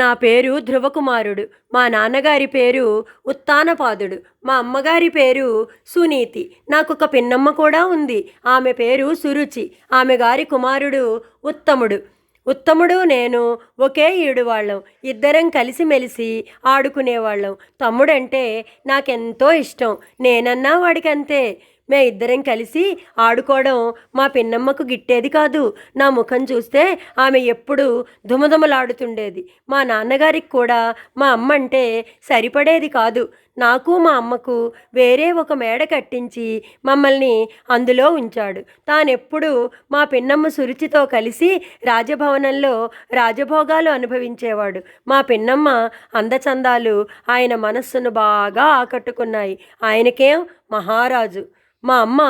నా పేరు ధ్రువకుమారుడు మా నాన్నగారి పేరు ఉత్తానపాదుడు మా అమ్మగారి పేరు సునీతి నాకు ఒక పిన్నమ్మ కూడా ఉంది ఆమె పేరు సురుచి ఆమె గారి కుమారుడు ఉత్తముడు. ఉత్తముడు నేను ఒకే ఈడు వాళ్ళం ఇద్దరం కలిసిమెలిసి ఆడుకునేవాళ్ళం. తమ్ముడంటే నాకెంతో ఇష్టం నేనన్నా వాడికంతే. మే ఇద్దరం కలిసి ఆడుకోవడం మా పిన్నమ్మకు గిట్టేది కాదు. నా ముఖం చూస్తే ఆమె ఎప్పుడు దుమదుమలాడుతుండేది మా నాన్నగారికి కూడా మా అమ్మ అంటే సరిపడేది కాదు. నాకు మా అమ్మకు వేరే ఒక మేడ కట్టించి మమ్మల్ని అందులో ఉంచాడు. తానెప్పుడు మా పిన్నమ్మ సురుచితో కలిసి రాజభవనంలో రాజభోగాలు అనుభవించేవాడు. మా పిన్నమ్మ అందచందాలు ఆయన మనస్సును బాగా ఆకట్టుకున్నాయి. ఆయనకేం? మహారాజు. మా అమ్మ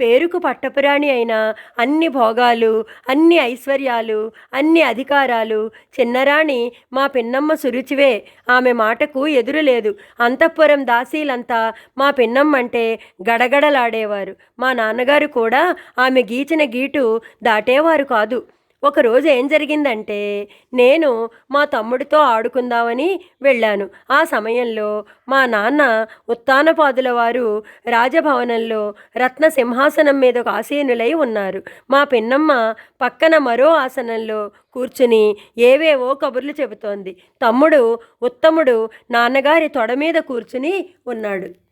పేరుకు పట్టపురాణి అయిన అన్ని భోగాలు అన్ని ఐశ్వర్యాలు అన్ని అధికారాలు చిన్నరాణి మా పిన్నమ్మ సురుచివే. ఆమె మాటకు ఎదురులేదు అంతఃపురం దాసీలంతా మా పిన్నమ్మంటే గడగడలాడేవారు. మా నాన్నగారు కూడా ఆమె గీచిన గీటు దాటేవారు కాదు. ఒకరోజు ఏం జరిగిందంటే నేను మా తమ్ముడితో ఆడుకుందామని వెళ్ళాను. ఆ సమయంలో మా నాన్న ఉత్తానపాదుల వారు రాజభవనంలో రత్న సింహాసనం మీద ఒక ఆసీనులై ఉన్నారు. మా పిన్నమ్మ పక్కన మరో ఆసనంలో కూర్చుని ఏవేవో కబుర్లు చెబుతోంది. తమ్ముడు ఉత్తముడు నాన్నగారి తొడ మీద కూర్చుని ఉన్నాడు.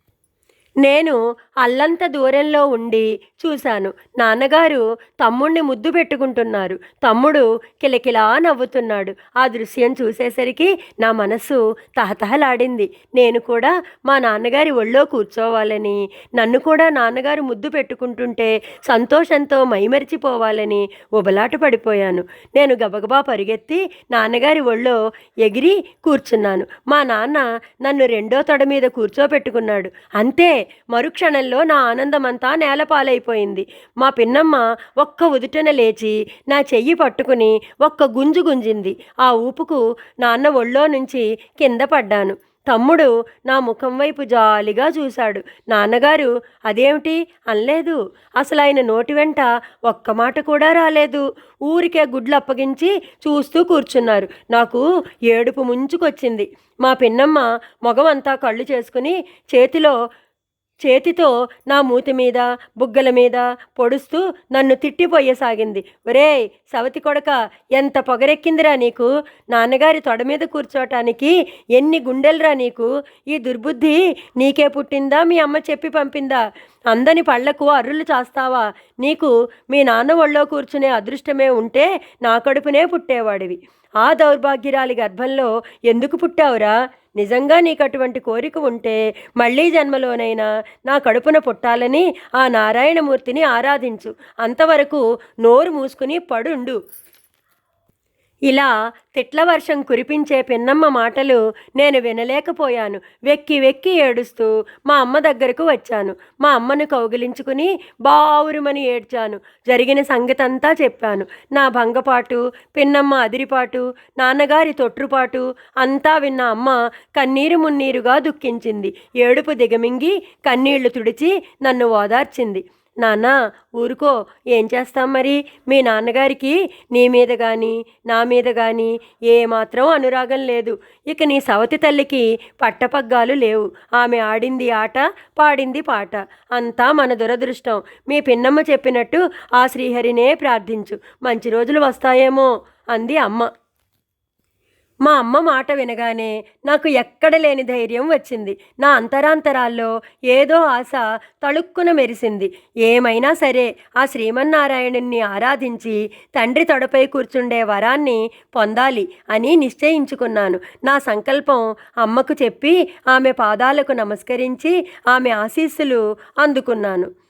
నేను అల్లంత దూరంలో ఉండి చూశాను. నాన్నగారు తమ్ముణ్ణి ముద్దు పెట్టుకుంటున్నారు. తమ్ముడు కిలకిలా నవ్వుతున్నాడు. ఆ దృశ్యం చూసేసరికి నా మనసు తహతహలాడింది. నేను కూడా మా నాన్నగారి ఒళ్ళో కూర్చోవాలని నన్ను కూడా నాన్నగారు ముద్దు పెట్టుకుంటుంటే సంతోషంతో మైమరిచిపోవాలని ఉబలాట పడిపోయాను. నేను గబగబా పరిగెత్తి నాన్నగారి ఒళ్ళో ఎగిరి కూర్చున్నాను. మా నాన్న నన్ను రెండో తొడ మీద కూర్చోపెట్టుకున్నాడు. అంతే మరుక్షణంలో నా ఆనందమంతా నేలపాలైపోయింది. మా పిన్నమ్మ ఒక్క ఉదుటన లేచి నా చెయ్యి పట్టుకుని ఒక్క గుంజు గుంజింది. ఆ ఊపుకు నాన్న ఒళ్ళో నుంచి కింద పడ్డాను. తమ్ముడు నా ముఖం వైపు జాలిగా చూశాడు. నాన్నగారు అదేమిటి? అనలేదు. అసలు ఆయన నోటి వెంట ఒక్క మాట కూడా రాలేదు. ఊరికే గుడ్లు అప్పగించి చూస్తూ కూర్చున్నారు. నాకు ఏడుపు ముంచుకొచ్చింది. మా పిన్నమ్మ మొగమంతా కళ్ళు చేసుకుని చేతిలో చేతితో నా మూతి మీద బుగ్గల మీద పొడుస్తూ నన్ను తిట్టిపోయేసాగింది. ఒరేయ్ సవతి కొడక ఎంత పొగరెక్కిందిరా నీకు? నాన్నగారి తొడ మీద కూర్చోటానికి ఎన్ని గుండెలరా నీకు? ఈ దుర్బుద్ధి నీకే పుట్టిందా? మీ అమ్మ చెప్పి పంపిందా? అందని పళ్ళకు అర్రులు చాస్తావా? నీకు మీ నాన్న ఒళ్ళో కూర్చునే అదృష్టమే ఉంటే నా కడుపునే పుట్టేవాడివి. ఆ దౌర్భాగ్యురాలి గర్భంలో ఎందుకు పుట్టావురా? నిజంగా నీకు అటువంటి కోరిక ఉంటే మళ్ళీ జన్మలోనైనా నా కడుపున పుట్టాలని ఆ నారాయణమూర్తిని ఆరాధించు. అంతవరకు నోరు మూసుకుని పడుండు. ఇలా తిట్ల వర్షం కురిపించే పిన్నమ్మ మాటలు నేను వినలేకపోయాను. వెక్కి వెక్కి ఏడుస్తూ మా అమ్మ దగ్గరకు వచ్చాను. మా అమ్మను కౌగిలించుకుని బావురుమని ఏడ్చాను. జరిగిన సంగతంతా చెప్పాను. నా భంగపాటు పిన్నమ్మ అదిరిపాటు నాన్నగారి తొట్రుపాటు అంతా విన్న అమ్మ కన్నీరు మున్నీరుగా దుఃఖించింది. ఏడుపు దిగమింగి కన్నీళ్ళు తుడిచి నన్ను ఓదార్చింది. నాన్న ఊరుకో. ఏం చేస్తాం మరి? మీ నాన్నగారికి నీ మీద కానీ నా మీద కానీ ఏమాత్రం అనురాగం లేదు. ఇక నీ సవతి తల్లికి పట్టపగ్గాలు లేవు. ఆమె ఆడింది ఆట పాడింది పాట. అంతా మన దురదృష్టం. మీ పిన్నమ్మ చెప్పినట్టు ఆ శ్రీహరినే ప్రార్థించు. మంచి రోజులు వస్తాయేమో అంది అమ్మ. మా అమ్మ మాట వినగానే నాకు ఎక్కడ లేని ధైర్యం వచ్చింది. నా అంతరాంతరాల్లో ఏదో ఆశ తళుక్కున మెరిసింది. ఏమైనా సరే ఆ శ్రీమన్నారాయణుణ్ణి ఆరాధించి తండ్రి తొడపై కూర్చుండే వరాన్ని పొందాలి అని నిశ్చయించుకున్నాను. నా సంకల్పం అమ్మకు చెప్పి ఆమె పాదాలకు నమస్కరించి ఆమె ఆశీస్సులు అందుకున్నాను.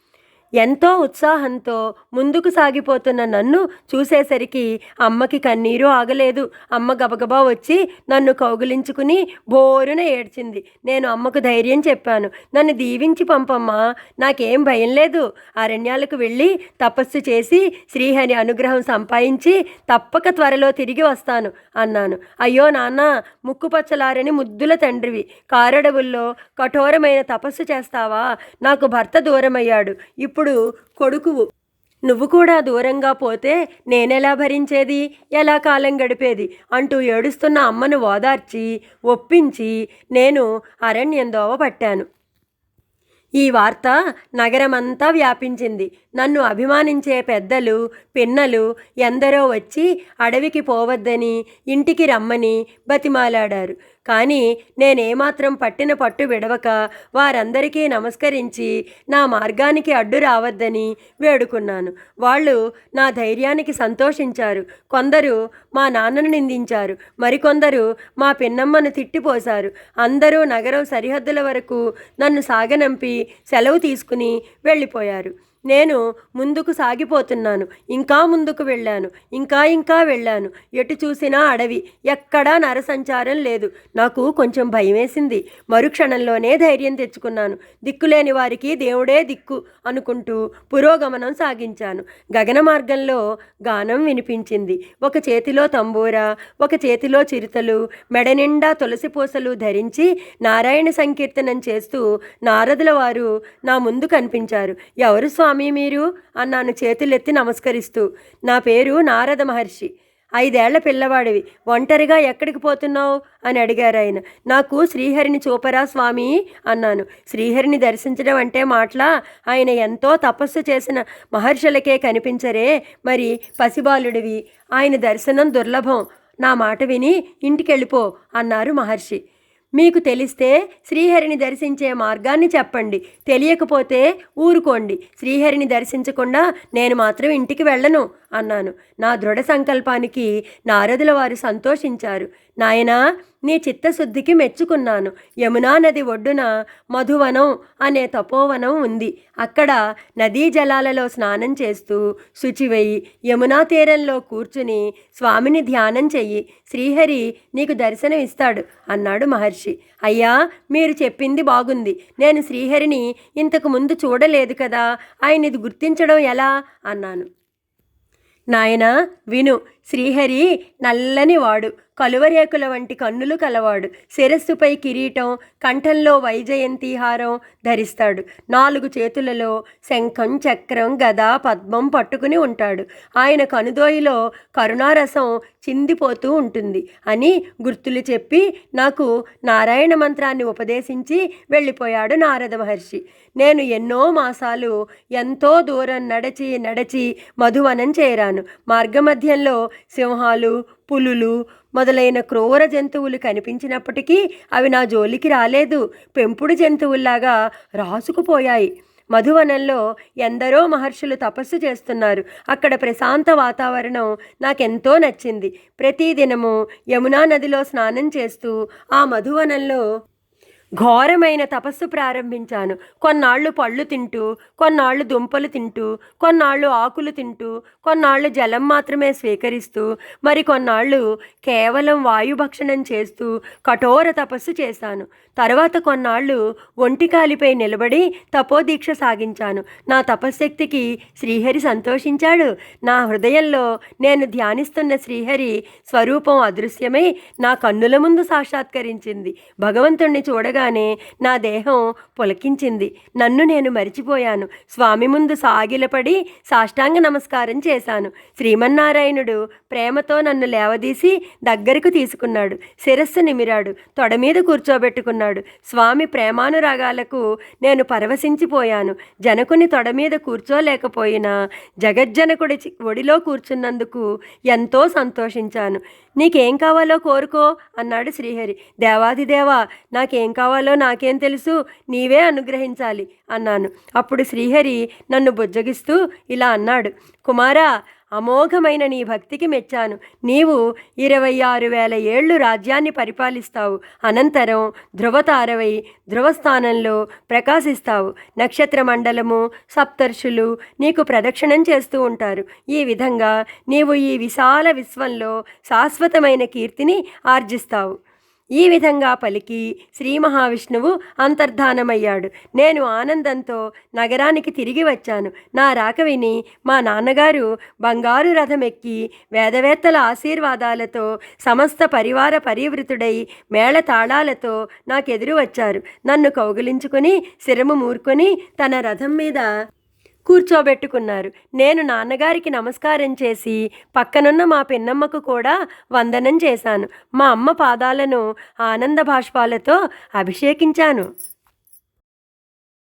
ఎంతో ఉత్సాహంతో ముందుకు సాగిపోతున్న నన్ను చూసేసరికి అమ్మకి కన్నీరు ఆగలేదు. అమ్మ గబగబా వచ్చి నన్ను కౌగిలించుకుని బోరున ఏడ్చింది. నేను అమ్మకు ధైర్యం చెప్పాను. నన్ను దీవించి పంపమ్మా. నాకేం భయం లేదు. అరణ్యాలకు వెళ్ళి తపస్సు చేసి శ్రీహరి అనుగ్రహం సంపాదించి తప్పక త్వరలో తిరిగి వస్తాను అన్నాను. అయ్యో నాన్న ముక్కుపచ్చలారని ముద్దుల తండ్రివి. కారడవుల్లో కఠోరమైన తపస్సు చేస్తావా? నాకు భర్త దూరమయ్యాడు. ఇప్పుడు ఇప్పుడు కొడుకువు నువ్వు కూడా దూరంగా పోతే నేనెలా భరించేది? ఎలా కాలం గడిపేది? అంటూ ఏడుస్తున్న అమ్మను ఓదార్చి ఒప్పించి నేను అరణ్యం దోవ పట్టాను. ఈ వార్త నగరమంతా వ్యాపించింది. నన్ను అభిమానించే పెద్దలు పిన్నలు ఎందరో వచ్చి అడవికి పోవద్దని ఇంటికి రమ్మని బతిమాలాడారు. కానీ నేనేమాత్రం పట్టిన పట్టు విడవక వారందరికీ నమస్కరించి నా మార్గానికి అడ్డు రావద్దని వేడుకున్నాను. వాళ్ళు నా ధైర్యానికి సంతోషించారు. కొందరు మా నాన్నను నిందించారు. మరికొందరు మా పిన్నమ్మను తిట్టిపోశారు. అందరూ నగరం సరిహద్దుల వరకు నన్ను సాగనంపి సెలవు తీసుకుని వెళ్ళిపోయారు. నేను ముందుకు సాగిపోతున్నాను. ఇంకా ముందుకు వెళ్ళాను. ఇంకా ఇంకా వెళ్ళాను. ఎటు చూసినా అడవి. ఎక్కడా నరసంచారం లేదు. నాకు కొంచెం భయమేసింది. మరుక్షణంలోనే ధైర్యం తెచ్చుకున్నాను. దిక్కులేని వారికి దేవుడే దిక్కు అనుకుంటూ పురోగమనం సాగించాను. గగన మార్గంలో గానం వినిపించింది. ఒక చేతిలో తంబూర ఒక చేతిలో చిరుతలు మెడ నిండా తులసి పూసలు ధరించి నారాయణ సంకీర్తనం చేస్తూ నారదుల వారు నా ముందు కనిపించారు. ఎవరు స్వామి? స్వామి మీరు అన్నాను చేతులెత్తి నమస్కరిస్తూ నా పేరు నారద మహర్షి. ఐదేళ్ళ పిల్లవాడివి. ఒంటరిగా ఎక్కడికి పోతున్నావు? అని అడిగారు ఆయన. నాకు శ్రీహరిని చూపరా స్వామి అన్నాను. శ్రీహరిని దర్శించడం అంటే మాటలా? ఆయన ఎంతో తపస్సు చేసిన మహర్షులకే కనిపించరే. మరి పసిబాలుడివి. ఆయన దర్శనం దుర్లభం. నా మాట విని ఇంటికెళ్ళిపో అన్నారు మహర్షి. మీకు తెలిస్తే శ్రీహరిని దర్శించే మార్గాన్ని చెప్పండి. తెలియకపోతే ఊరుకోండి. శ్రీహరిని దర్శించకుండా నేను మాత్రం ఇంటికి వెళ్ళను అన్నాను. నా దృఢ సంకల్పానికి నారదుల వారు సంతోషించారు. నాయనా నీ చిత్తశుద్ధికి మెచ్చుకున్నాను. యమునా నది ఒడ్డున మధువనం అనే తపోవనం ఉంది. అక్కడ నదీ జలాలలో స్నానం చేస్తూ శుచివై యమునా తీరంలో కూర్చుని స్వామిని ధ్యానం చెయ్యి. శ్రీహరి నీకు దర్శనం ఇస్తాడు అన్నాడు మహర్షి. అయ్యా మీరు చెప్పింది బాగుంది. నేను శ్రీహరిని ఇంతకు ముందు చూడలేదు కదా ఆయన ఇది గుర్తించడం ఎలా? అన్నాను. నాయనా విను శ్రీహరి నల్లని వాడు. కలువరేకుల వంటి కన్నులు కలవాడు. శిరస్సుపై కిరీటం కంఠంలో వైజయంతి హారం ధరిస్తాడు. నాలుగు చేతులలో శంఖం చక్రం గద పద్మం పట్టుకుని ఉంటాడు. ఆయన కనుదోయిలో కరుణారసం చిందిపోతూ ఉంటుంది అని గుర్తులు చెప్పి నాకు నారాయణ మంత్రాన్ని ఉపదేశించి వెళ్ళిపోయాడు నారద మహర్షి. నేను ఎన్నో మాసాలు ఎంతో దూరం నడచి నడచి మధువనం చేరాను. మార్గమధ్యంలో సింహాలు పులులు మొదలైన క్రూర జంతువులు కనిపించినప్పటికీ అవి నా జోలికి రాలేదు. పెంపుడు జంతువుల్లాగా రాసుకుపోయాయి. మధువనంలో ఎందరో మహర్షులు తపస్సు చేస్తున్నారు. అక్కడ ప్రశాంత వాతావరణం నాకెంతో నచ్చింది. ప్రతిదినము యమునా నదిలో స్నానం చేస్తూ ఆ మధువనంలో ఘోరమైన తపస్సు ప్రారంభించాను. కొన్నాళ్ళు పళ్ళు తింటూ కొన్నాళ్ళు దుంపలు తింటూ కొన్నాళ్ళు ఆకులు తింటూ కొన్నాళ్ళు జలం మాత్రమే స్వీకరిస్తూ మరి కొన్నాళ్ళు కేవలం వాయుభక్షణం చేస్తూ కఠోర తపస్సు చేశాను. తర్వాత కొన్నాళ్ళు ఒంటికాలిపై నిలబడి తపోదీక్ష సాగించాను. నా తపశ్శక్తికి శ్రీహరి సంతోషించాడు. నా హృదయంలో నేను ధ్యానిస్తున్న శ్రీహరి స్వరూపం అదృశ్యమై నా కన్నుల ముందు సాక్షాత్కరించింది. భగవంతుణ్ణి చూడగానే నా దేహం పులకించింది. నన్ను నేను మరిచిపోయాను. స్వామి ముందు సాగిలపడి సాష్టాంగ నమస్కారం చేశాను. శ్రీమన్నారాయణుడు ప్రేమతో నన్ను లేవదీసి దగ్గరకు తీసుకున్నాడు. శిరస్సు నిమిరాడు. తొడ మీద కూర్చోబెట్టుకున్నాడు. స్వామి ప్రేమానురాగాలకు నేను పరవశించిపోయాను. జనకుని తొడ మీద కూర్చోలేకపోయినా జగజ్జనకుడి ఒడిలో కూర్చున్నందుకు ఎంతో సంతోషించాను. నీకేం కావాలో కోరుకో అన్నాడు శ్రీహరి. దేవాదిదేవా నాకేం కావాలో నాకేం తెలుసు నీవే అనుగ్రహించాలి అన్నాను. అప్పుడు శ్రీహరి నన్ను బుజ్జగిస్తూ ఇలా అన్నాడు. కుమారా అమోఘమైన నీ భక్తికి మెచ్చాను. నీవు ఇరవై ఆరు వేల ఏళ్ళు రాజ్యాన్ని పరిపాలిస్తావు. అనంతరం ధ్రువతారవై ధ్రువస్థానంలో ప్రకాశిస్తావు. నక్షత్ర మండలము సప్తర్షులు నీకు ప్రదక్షిణం చేస్తూ ఉంటారు. ఈ విధంగా నీవు ఈ విశాల విశ్వంలో శాశ్వతమైన కీర్తిని ఆర్జిస్తావు. ఈ విధంగా పలికి శ్రీ మహావిష్ణువు అంతర్ధానమయ్యాడు. నేను ఆనందంతో నగరానికి తిరిగి వచ్చాను. నా రాక విని మా నాన్నగారు బంగారు రథమెక్కి వేదవేత్తల ఆశీర్వాదాలతో సమస్త పరివార పరివృతుడై మేళ తాళాలతో నాకెదురు వచ్చారు. నన్ను కౌగిలించుకుని శిరము మూర్కొని తన రథం మీద కూర్చోబెట్టుకున్నారు. నేను నాన్నగారికి నమస్కారం చేసి పక్కనున్న మా పిన్నమ్మకు కూడా వందనం చేశాను. మా అమ్మ పాదాలను ఆనంద బాష్పాలతో అభిషేకించాను.